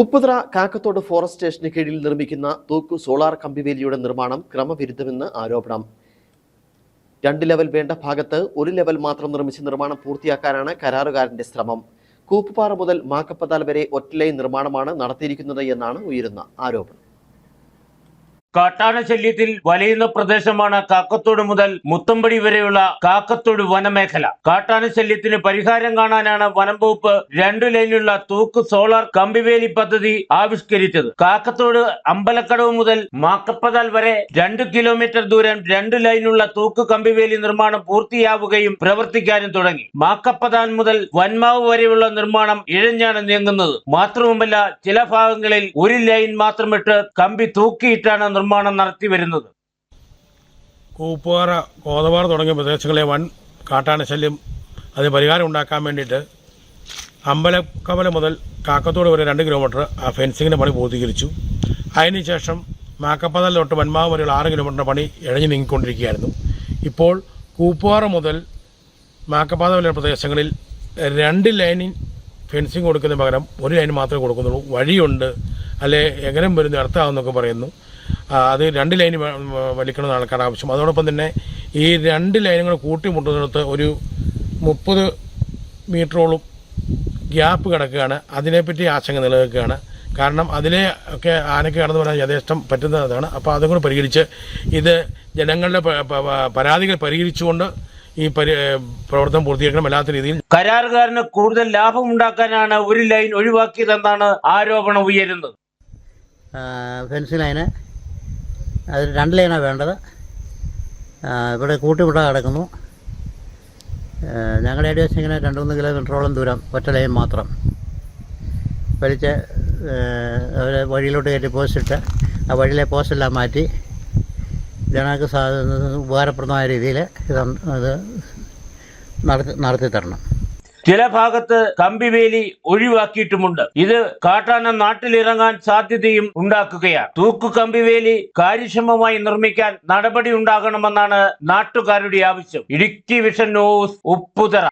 Upputhara Kakkathode forest സ്റ്റേഷന് കീഴിൽ നിർമ്മിക്കുന്ന തൂക്കു solar കമ്പിവേലിയുടെ നിർമ്മാണം ക്രമവിരുദ്ധമെന്ന് ആരോപണം. രണ്ട് ലെവൽ വേണ്ട ഭാഗത്ത് ഒരു ലെവൽ മാത്രം നിർമ്മിച്ച് നിർമ്മാണം പൂർത്തിയാക്കാനാണ് കരാറുകാരന്റെ ശ്രമം. കൂപ്പുപാറ മുതൽ മാക്കപ്പതാൽ വരെ ഒറ്റ ലൈൻ നിർമ്മാണമാണ് നടത്തിയിരിക്കുന്നത് എന്നാണ് ഉയരുന്ന ആരോപണം. കാട്ടാന ശല്യത്തിൽ വലയുന്ന പ്രദേശമാണ് കാക്കത്തോട് മുതൽ മുത്തമ്പടി വരെയുള്ള കാക്കത്തോട് വനമേഖല. കാട്ടാന ശല്യത്തിന് പരിഹാരം കാണാനാണ് വനം വകുപ്പ് രണ്ടു ലൈനിലുള്ള തൂക്ക് സോളാർ കമ്പിവേലി പദ്ധതി ആവിഷ്കരിച്ചത്. കാക്കത്തോട് അമ്പലക്കടവ് മുതൽ മാക്കപ്പതാൽ വരെ രണ്ട് കിലോമീറ്റർ ദൂരം രണ്ട് ലൈനിലുള്ള തൂക്ക് കമ്പിവേലി നിർമ്മാണം പൂർത്തിയാവുകയും പ്രവർത്തിക്കാനും തുടങ്ങി. മാക്കപ്പതാൽ മുതൽ വന്മാവ് വരെയുള്ള നിർമ്മാണം ഇഴഞ്ഞാണ് നീങ്ങുന്നത്. മാത്രവുമല്ല ചില ഭാഗങ്ങളിൽ ഒരു ലൈൻ മാത്രമിട്ട് കമ്പി തൂക്കിയിട്ടാണ് നിർമ്മാണം നടത്തി വരുന്നത്. കൂപ്പുകാറ കോതവാറ തുടങ്ങിയ പ്രദേശങ്ങളെ വൻ കാട്ടാന ശല്യം അതിന് പരിഹാരം ഉണ്ടാക്കാൻ വേണ്ടിയിട്ട് അമ്പലക്കവല മുതൽ കാക്കത്തോട് വരെ രണ്ട് കിലോമീറ്റർ ആ ഫെൻസിങ്ങിന്റെ പണി പൂർത്തീകരിച്ചു. അതിനുശേഷം മാക്കപ്പതൽ തൊട്ട് വന്മാവ് വരെയുള്ള ആറ് കിലോമീറ്ററിന്റെ പണി ഇഴഞ്ഞു നീങ്ങിക്കൊണ്ടിരിക്കുകയായിരുന്നു. ഇപ്പോൾ കൂപ്പുപാറ മുതൽ മാക്കപ്പാത വരെ പ്രദേശങ്ങളിൽ രണ്ട് ലൈനിൻ ഫെൻസിങ് കൊടുക്കുന്നതിന് പകരം ഒരു ലൈൻ മാത്രമേ കൊടുക്കുന്നുള്ളൂ. വഴിയുണ്ട് അല്ലെ എങ്ങനെ വരുന്ന അർത്ഥമാകുന്നൊക്കെ പറയുന്നു. അത് രണ്ട് ലൈൻ വലിക്കണമെന്ന് ആൾക്കാരുടെ ആവശ്യം അതോടൊപ്പം തന്നെ ഈ രണ്ട് ലൈനുകൾ കൂട്ടിമുട്ടുന്നിടത്ത് ഒരു മുപ്പത് മീറ്ററോളം ഗ്യാപ്പ് കിടക്കുകയാണ്. അതിനെപ്പറ്റി ആശങ്ക നിലനിൽക്കുകയാണ്. കാരണം അതിലെ ഒക്കെ ആനയ്ക്ക് കടന്നു വരാൻ യഥേഷ്ടം പറ്റുന്നതാണ്. അപ്പോൾ അതും കൂടെ പരിഹരിച്ച് ഇത് ജനങ്ങളുടെ പരാതികൾ പരിഹരിച്ചുകൊണ്ട് ഈ പരി പ്രവർത്തനം പൂർത്തീകരിക്കണം. അല്ലാത്ത രീതിയിൽ കരാറുകാരന് കൂടുതൽ ലാഭം ഉണ്ടാക്കാനാണ് ഒരു ലൈൻ ഒഴിവാക്കിയതെന്നാണ് ആരോപണം ഉയരുന്നത്. ഫെൻസ് ലൈന് അത് രണ്ട് ലൈനാണ് വേണ്ടത്. ഇവിടെ കൂട്ടിവിട കിടക്കുന്നു. ഞങ്ങളുടെ ഏകദേശം ഇങ്ങനെ രണ്ട് മൂന്ന് കിലോമീറ്ററോളം ദൂരം ഒറ്റ ലൈൻ മാത്രം. വലിച്ച് അവർ വഴിയിലോട്ട് കയറ്റി പോസ്റ്റിട്ട് ആ വഴിയിലെ പോസ്റ്റെല്ലാം മാറ്റി. ജനങ്ങൾക്ക് സാ ഉപകാരപ്രദമായ രീതിയിൽ ഇത് നടത്തി നടത്തി തരണം ചില ഭാഗത്ത് കമ്പിവേലി ഒഴിവാക്കിയിട്ടുമുണ്ട്. ഇത് കാട്ടാന നാട്ടിലിറങ്ങാൻ സാധ്യതയും ഉണ്ടാക്കുകയാണ്. തൂക്കു കമ്പിവേലി കാര്യക്ഷമമായി നിർമ്മിക്കാൻ നടപടി ഉണ്ടാകണമെന്നാണ് നാട്ടുകാരുടെ ആവശ്യം. Idukki vision news Upputhara.